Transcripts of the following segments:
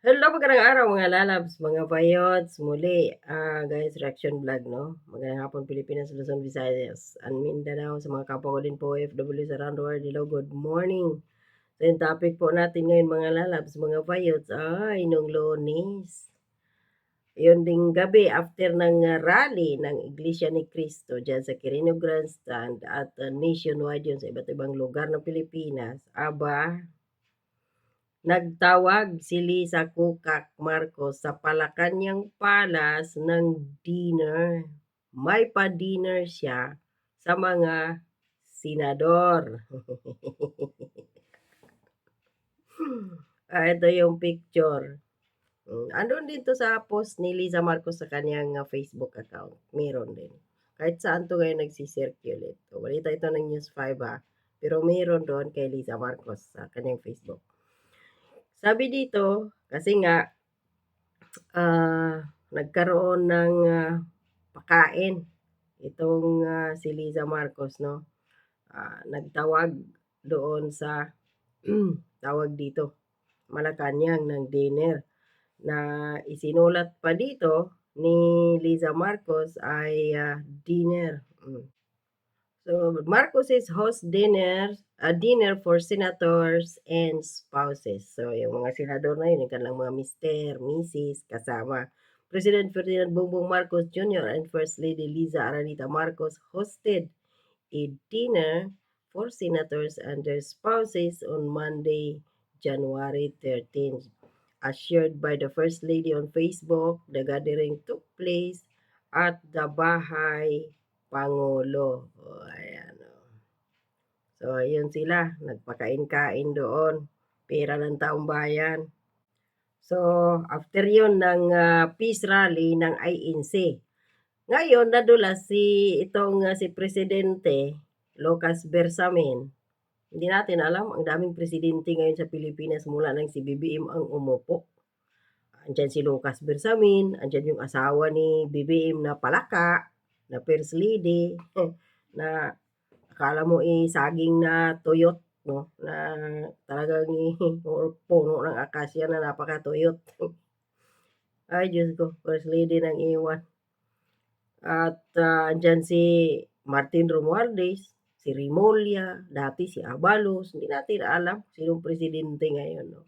Hello, magandang araw mga lalabs, mga bayots, muli, ah, guys, reaction vlog, no? Magandang hapon Pilipinas, Luzon, Visayas, and Mindanao, sa mga kapwa ko din po, OFW sa around the world, hello, good morning. So, yung topic po natin ngayon mga lalabs, mga bayots, ay, nung lunes. Yun ding gabi, after ng uh, rally ng Iglesia ni Cristo dyan sa Quirino Grandstand at uh, nationwide yun sa iba't ibang lugar ng Pilipinas, aba, Nagtawag si Lisa Kukak Marcos sa Palacanyang Palace ng dinner. May pa-dinner siya sa mga senador. ah, ito yung picture. Mm, andun dito sa post ni Lisa Marcos sa kanyang uh, Facebook account. Meron din. Kahit saan to ngayon nagsisirculate. Balita ito ng News 5 ha. Pero meron doon kay Lisa Marcos sa kanyang Facebook. Sabi dito, kasi nga, ah, nagkaroon ng ah, pakain itong ah, si Liza Marcos, no? Ah, nagtawag doon sa tawag dito, Malacanang ng dinner na isinulat pa dito ni Liza Marcos ay ah, dinner. Mm. So Marcos's host dinner, a dinner for senators and spouses. So yung mga senador na yun, yung kanilang mga mister, mrs, kasama. President Ferdinand Bongbong Marcos Jr. and First Lady Liza Aranita Marcos hosted a dinner for senators and their spouses on Monday, January 13th. As shared by the First Lady on Facebook, the gathering took place at the Bahay Pangulo. O, ayan. O. So, ayun sila. Nagpakain-kain doon. Pera ng taong bayan. So, after yun ng uh, peace rally ng INC. Ngayon, nadula si itong uh, si Presidente Lucas Bersamin. Hindi natin alam, ang daming presidente ngayon sa Pilipinas mula nang si BBM ang umupo. Andyan si Lucas Bersamin, andyan yung asawa ni BBM na palaka, na first lady, na akala mo eh saging na tuyot, no? Na talagang puno ng akasya na napakatuyot. Ay, Diyos ko, first lady ng iwan. At uh, andyan si Martin Romualdez, si Rimulya, dati si Abalos, hindi natin alam sinong presidente ngayon. No?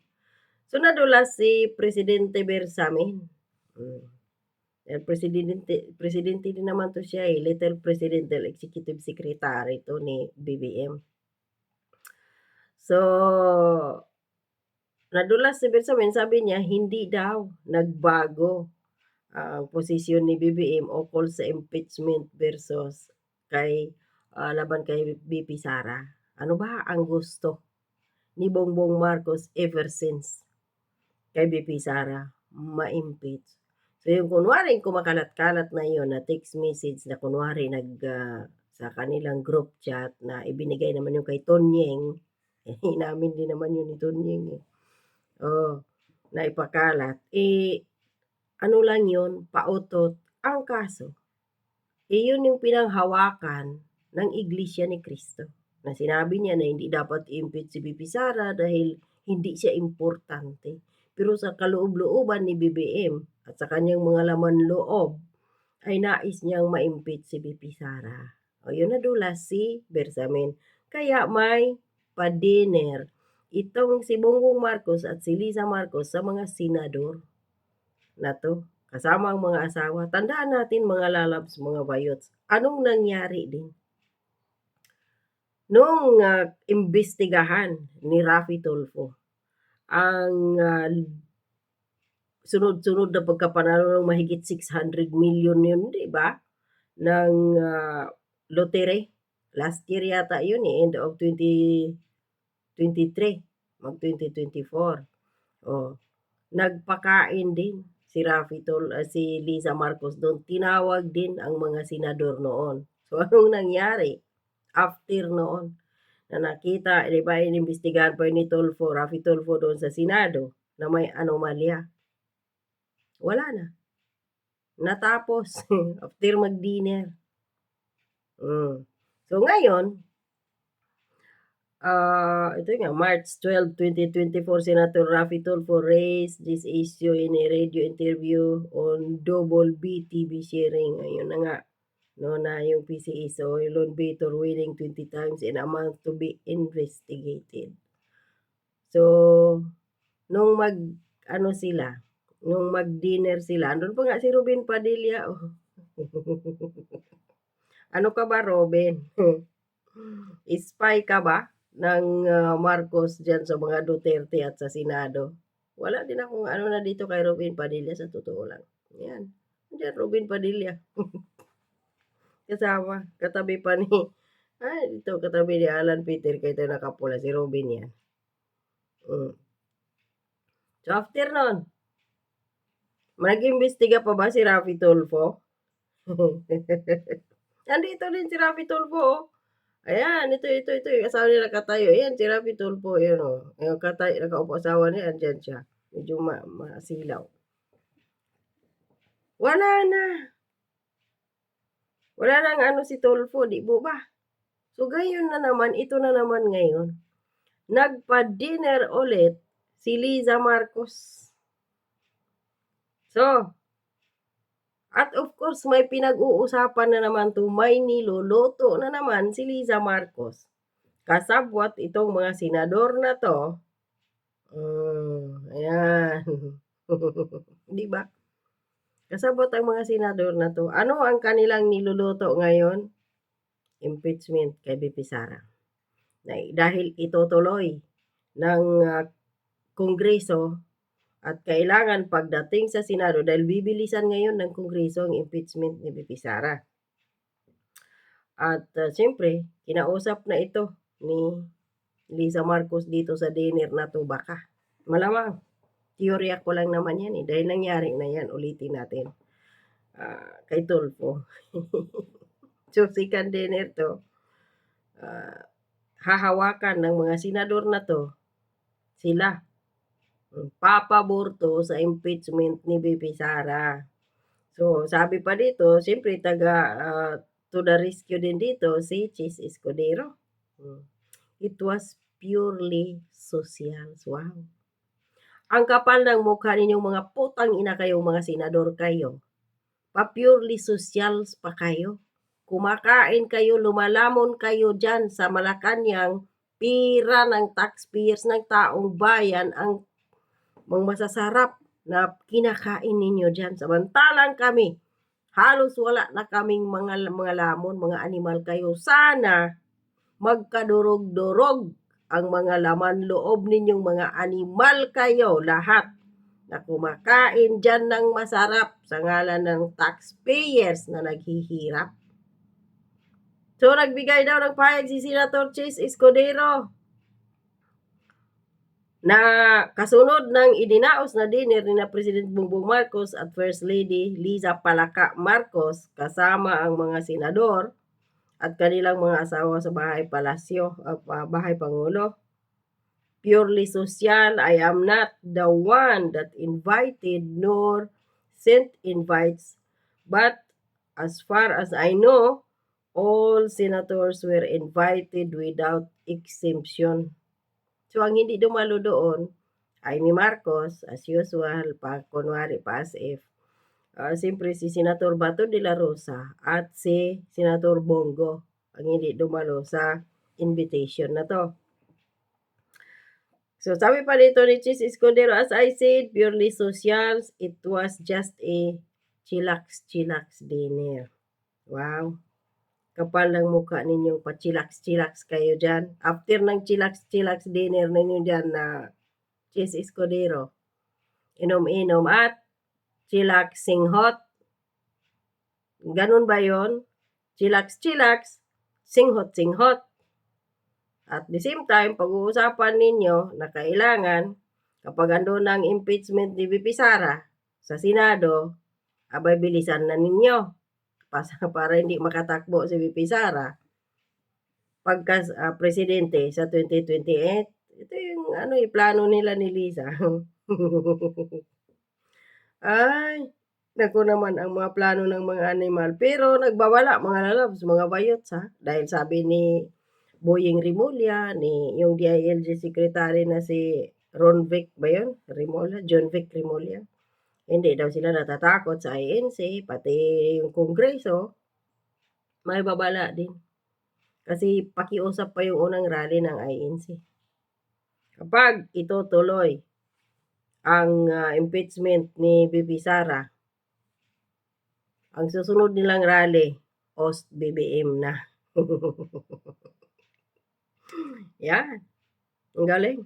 So, nadula si Presidente Bersamin. Hmm. Dahil presidente, presidente din naman to siya eh, little presidential executive secretary to ni BBM. So, nadulas si Bersamin, sabi niya, hindi daw nagbago ang uh, posisyon ni BBM o call sa impeachment versus kay uh, laban kay BP Sara. Ano ba ang gusto ni Bongbong Marcos ever since kay BP Sara ma-impeach? So yung kunwari kumakalat-kalat na yon na text message na kunwari nag uh, sa kanilang group chat na ibinigay naman yung kay Tonyeng, eh, inamin din naman yun ni Tonyeng eh. Oh, na ipakalat. Eh, ano lang yun, pautot ang kaso. Eh, yun yung pinanghawakan ng Iglesia ni Cristo. Na sinabi niya na hindi dapat impeach si Bibi Sara dahil hindi siya importante. Pero sa kaloob-looban ni BBM at sa kanyang mga laman loob, ay nais niyang ma-impeach si BP Sara. O yun na dula si Bersamin. Kaya may pa-dinner itong si Bongbong Marcos at si Lisa Marcos sa mga senador na to. Kasama ang mga asawa. Tandaan natin mga lalabs, mga bayots. Anong nangyari din? Nung uh, imbestigahan ni Rafi Tulfo ang uh, sunod-sunod na pagkapanalo ng mahigit 600 million yun, di ba? Ng uh, lotere. Last year yata yun eh, end of 2023, mag 2024. Oh, nagpakain din si Rafi Tol, uh, si Lisa Marcos doon. Tinawag din ang mga senador noon. So anong nangyari after noon? Na nakita, di ba, inimbestigahan pa ni Tolfo, Rafi Tolfo doon sa Senado na may anomalya wala na. Natapos after mag-dinner. Mm. So ngayon, Ah, ito nga, March 12, 2024, Senator Raffy Tulfo raised this issue in a radio interview on Double B TV sharing. Ayun na nga, no, na yung PCE. So, loan beater winning 20 times in amount to be investigated. So, nung mag, ano sila, nung mag-dinner sila, andun pa nga si Robin Padilla. Oh. ano ka ba, Robin? Spy ka ba? ng uh, Marcos dyan sa mga Duterte at sa Senado. Wala din akong ano na dito kay Robin Padilla sa totoo lang. Yan. Diyan, Robin Padilla. Kasama. Katabi pa ni, ay, dito, katabi ni Alan Peter kaya ito nakapula. Si Robin yan. Mm. So, after nun, nag-imbestiga pa ba si Rafi Tulfo? Nandito din si Rafi Tulfo, oh. Ayan, ito, ito, ito, yung asawa nila katayo. Ayan, si Rafi Tulfo, yun. Oh. Yung katay, nakaupo asawa niya, andyan siya. Medyo ma masilaw. Wala na. Wala nang ano si Tulfo, di po ba? So, gayon na naman, ito na naman ngayon. Nagpa-dinner ulit si Liza Marcos. So, at of course, may pinag-uusapan na naman to, may niluluto na naman si Liza Marcos. Kasabwat itong mga senador na to. Um, ayan. Di ba? Kasabot ang mga senador na to. Ano ang kanilang niluluto ngayon? Impeachment kay BP Sara. Dahil ito tuloy ng uh, Kongreso at kailangan pagdating sa Senado dahil bibilisan ngayon ng Kongreso ang impeachment ni BP Sara. At uh, siyempre, kinausap na ito ni Lisa Marcos dito sa dinner na to baka. Malamang, teorya ko lang naman yan eh. Dahil nangyari na yan, ulitin natin. Uh, kay Tulfo. so, second dinner to. Uh, hahawakan ng mga senador na to sila papabor to sa impeachment ni BP Sara. So, sabi pa dito, siyempre taga uh, to the rescue din dito si Chis Escudero. Hmm. It was purely social. Wow. Ang kapal ng mukha ninyong mga putang ina kayo, mga senador kayo. Pa-purely socials pa kayo. Kumakain kayo, lumalamon kayo dyan sa Malacanang, pira ng taxpayers ng taong bayan ang mga masasarap na kinakain ninyo dyan. Samantalang kami, halos wala na kaming mga, mga lamon, mga animal kayo. Sana magkadurog-durog ang mga laman loob ninyong mga animal kayo lahat na kumakain dyan ng masarap sa ngalan ng taxpayers na naghihirap. So, nagbigay daw ng payag si Senator Chase Escudero na kasunod ng idinaos na dinner ni President Bongbong Marcos at First Lady Liza Palaka Marcos kasama ang mga senador at kanilang mga asawa sa bahay palasyo, uh, bahay pangulo. Purely social, I am not the one that invited nor sent invites, but as far as I know, all senators were invited without exemption. So, ang hindi dumalo doon ay ni Marcos, as usual, pa, kunwari pa as if, uh, siyempre si Senator Bato de la Rosa at si Senator Bongo ang hindi dumalo sa invitation na to. So, sabi pa dito ni Chis Escondero, as I said, purely socials, it was just a chillax-chillax dinner. Wow kapal ng mukha ninyong pa-chillax-chillax kayo dyan. After ng chillax-chillax dinner ninyo dyan na cheese escudero, inom-inom at chillaxing hot. Ganun ba yon? Chillax-chillax, singhot-singhot. At the same time, pag-uusapan ninyo na kailangan kapag ando ng impeachment ni VP Sara sa Senado, abay bilisan na ninyo para hindi makatakbo si VP Sara pagka uh, presidente sa 2028. Ito yung ano, yung plano nila ni Lisa. Ay, naku naman ang mga plano ng mga animal. Pero nagbawala mga lalabs, mga bayot ha. Dahil sabi ni Boying Rimulya, ni yung DILG secretary na si Ron Vic ba yun? Rimulya, John Vic Rimulya. Hindi daw sila natatakot sa INC, pati yung Kongreso, may babala din. Kasi pakiusap pa yung unang rally ng INC. Kapag itutuloy ang ah, impeachment ni BP Sara, ang susunod nilang rally, OST BBM na. Yan. Ang galing.